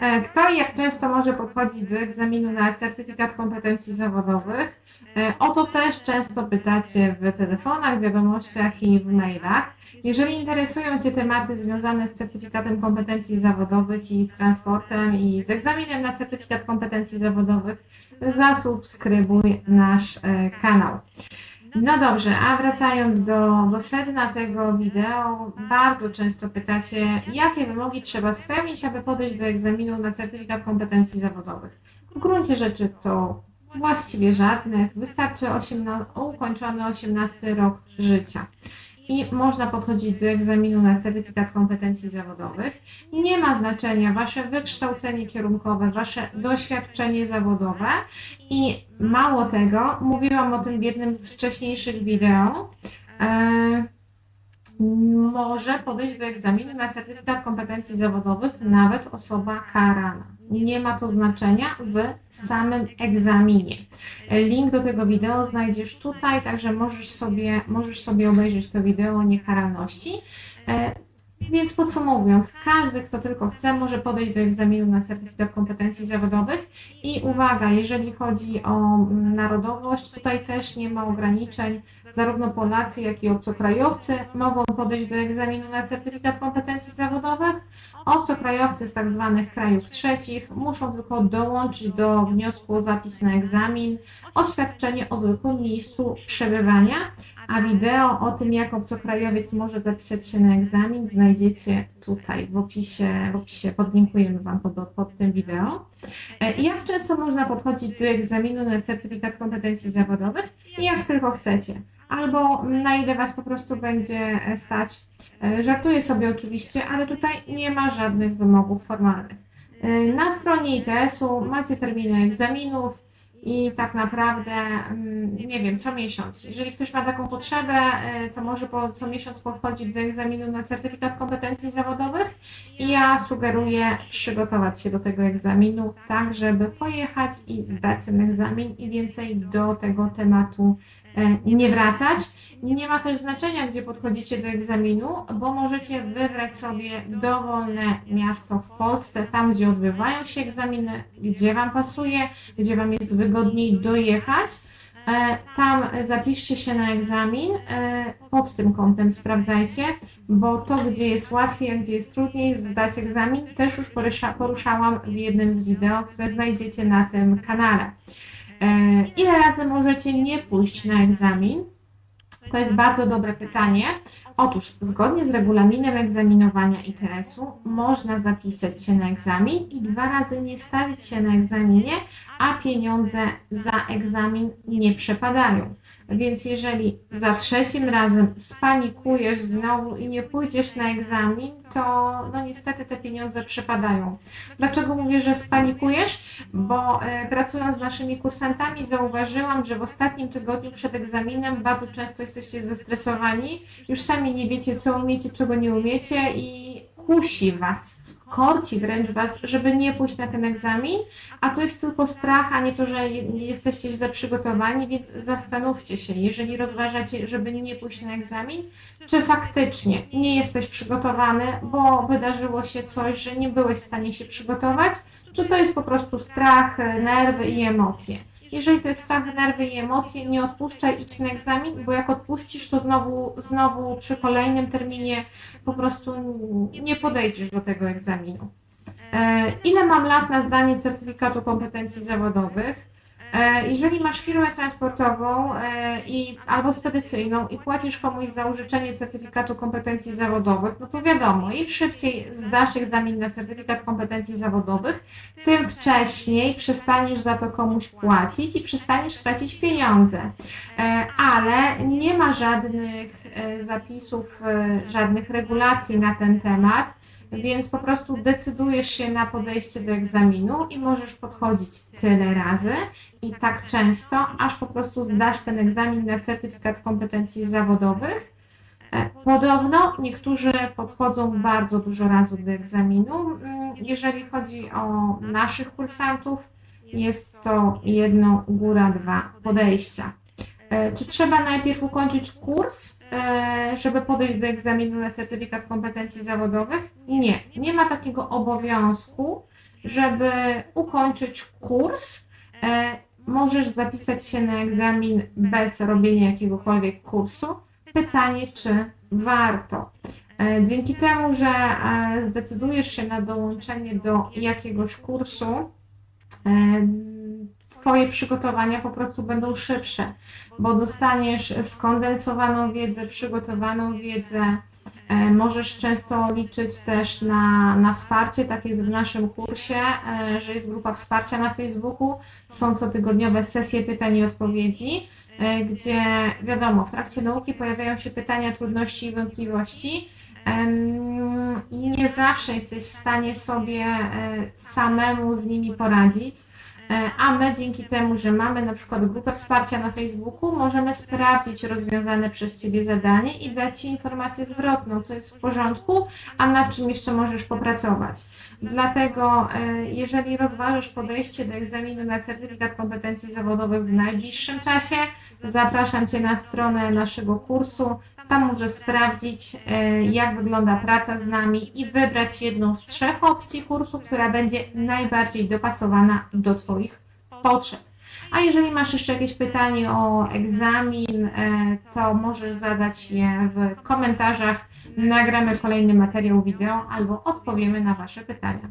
E, Kto i jak często może podchodzić do egzaminu na certyfikat kompetencji zawodowych? E, O to też często pytacie w telefonach, wiadomościach i w mailach. Jeżeli interesują Cię tematy związane z certyfikatem kompetencji zawodowych i z transportem i z egzaminem na certyfikat kompetencji zawodowych, zasubskrybuj nasz e, kanał. No dobrze, a wracając do, do sedna tego wideo, bardzo często pytacie, jakie wymogi trzeba spełnić, aby podejść do egzaminu na certyfikat kompetencji zawodowych. W gruncie rzeczy to właściwie żadnych, wystarczy 18, ukończony 18 rok życia. I można podchodzić do egzaminu na certyfikat kompetencji zawodowych. Nie ma znaczenia Wasze wykształcenie kierunkowe, Wasze doświadczenie zawodowe, i mało tego, mówiłam o tym w jednym z wcześniejszych wideo, e, może podejść do egzaminu na certyfikat kompetencji zawodowych nawet osoba karana. Nie ma to znaczenia w samym egzaminie. Link do tego wideo znajdziesz tutaj, także możesz sobie, możesz sobie obejrzeć to wideo o niekaralności. Więc podsumowując, każdy, kto tylko chce, może podejść do egzaminu na certyfikat kompetencji zawodowych. I uwaga, jeżeli chodzi o mm, narodowość, tutaj też nie ma ograniczeń. Zarówno Polacy, jak i obcokrajowcy mogą podejść do egzaminu na certyfikat kompetencji zawodowych. Obcokrajowcy z tak zwanych krajów trzecich muszą tylko dołączyć do wniosku o zapis na egzamin oświadczenie o zwykłym miejscu przebywania, a wideo o tym, jak obcokrajowiec może zapisać się na egzamin, znajdziecie tutaj w opisie, w opisie podlinkujemy Wam pod, pod tym wideo. E, jak często można podchodzić do egzaminu na certyfikat kompetencji zawodowych? Jak tylko chcecie. Albo na ile Was po prostu będzie e, stać. E, Żartuję sobie oczywiście, ale tutaj nie ma żadnych wymogów formalnych. Na stronie ITS-u macie terminy egzaminów i tak naprawdę, mm, nie wiem, co miesiąc. Jeżeli ktoś ma taką potrzebę, e, to może po, co miesiąc podchodzić do egzaminu na certyfikat kompetencji zawodowych i ja sugeruję przygotować się do tego egzaminu, tak żeby pojechać i zdać ten egzamin i więcej do tego tematu e, nie wracać. Nie ma też znaczenia, gdzie podchodzicie do egzaminu, bo możecie wybrać sobie dowolne miasto w Polsce, tam gdzie odbywają się egzaminy, gdzie Wam pasuje, gdzie Wam jest wygodniej dojechać. E, Tam zapiszcie się na egzamin, e, pod tym kątem sprawdzajcie, bo to, gdzie jest łatwiej, a gdzie jest trudniej zdać egzamin, też już porusza, poruszałam w jednym z wideo, które znajdziecie na tym kanale. E, Ile razy możecie nie pójść na egzamin? To jest bardzo dobre pytanie. Otóż, zgodnie z regulaminem egzaminowania ITS-u, można zapisać się na egzamin i dwa razy nie stawić się na egzaminie, a pieniądze za egzamin nie przepadają. Więc jeżeli za trzecim razem spanikujesz znowu i nie pójdziesz na egzamin, to no niestety te pieniądze przepadają. Dlaczego mówię, że spanikujesz? Bo e, pracując z naszymi kursantami zauważyłam, że w ostatnim tygodniu przed egzaminem bardzo często jesteście zestresowani, już sami nie wiecie, co umiecie, czego nie umiecie i kusi Was, korci wręcz Was, żeby nie pójść na ten egzamin, a to jest tylko strach, a nie to, że jesteście źle przygotowani, więc zastanówcie się, jeżeli rozważacie, żeby nie pójść na egzamin, czy faktycznie nie jesteś przygotowany, bo wydarzyło się coś, że nie byłeś w stanie się przygotować, czy to jest po prostu strach, nerwy i emocje. Jeżeli to jest strach, nerwy i emocje, nie odpuszczaj, idź na egzamin, bo jak odpuścisz, to znowu, znowu przy kolejnym terminie po prostu nie podejdziesz do tego egzaminu. E, Ile mam lat na zdanie certyfikatu kompetencji zawodowych? E, Jeżeli masz firmę transportową e, i, albo spedycyjną i płacisz komuś za użyczenie certyfikatu kompetencji zawodowych, no to wiadomo, im szybciej zdasz egzamin na certyfikat kompetencji zawodowych, tym wcześniej przestaniesz za to komuś płacić i przestaniesz tracić pieniądze. E, Ale nie ma żadnych zapisów, żadnych regulacji na ten temat. Więc po prostu decydujesz się na podejście do egzaminu i możesz podchodzić tyle razy i tak często, aż po prostu zdasz ten egzamin na certyfikat kompetencji zawodowych. E, Podobno niektórzy podchodzą bardzo dużo razy do egzaminu. Mm, Jeżeli chodzi o naszych kursantów, jest to jedno, góra dwa podejścia. E, Czy trzeba najpierw ukończyć kurs, żeby podejść do egzaminu na certyfikat kompetencji zawodowych? Nie, nie ma takiego obowiązku. żeby ukończyć kurs, e, możesz zapisać się na egzamin bez robienia jakiegokolwiek kursu. Pytanie, czy warto? E, Dzięki temu, że e, zdecydujesz się na dołączenie do jakiegoś kursu, e, Twoje przygotowania po prostu będą szybsze, bo dostaniesz skondensowaną wiedzę, przygotowaną wiedzę. E, Możesz często liczyć też na, na wsparcie, tak jest w naszym kursie, e, że jest grupa wsparcia na Facebooku, są cotygodniowe sesje pytań i odpowiedzi, e, gdzie wiadomo, w trakcie nauki pojawiają się pytania, trudności i wątpliwości. I nie zawsze jesteś w stanie sobie samemu z nimi poradzić. E, A my dzięki temu, że mamy na przykład grupę wsparcia na Facebooku, możemy sprawdzić rozwiązane przez Ciebie zadanie i dać Ci informację zwrotną, co jest w porządku, a nad czym jeszcze możesz popracować. Dlatego, e, jeżeli rozważasz podejście do egzaminu na certyfikat kompetencji zawodowych w najbliższym czasie, zapraszam Cię na stronę naszego kursu. Tam możesz sprawdzić, e, jak wygląda praca z nami i wybrać jedną z trzech opcji kursu, która będzie najbardziej dopasowana do Twoich potrzeb. A jeżeli masz jeszcze jakieś pytanie o egzamin, e, to możesz zadać je w komentarzach. Nagramy kolejny materiał wideo albo odpowiemy na Wasze pytania.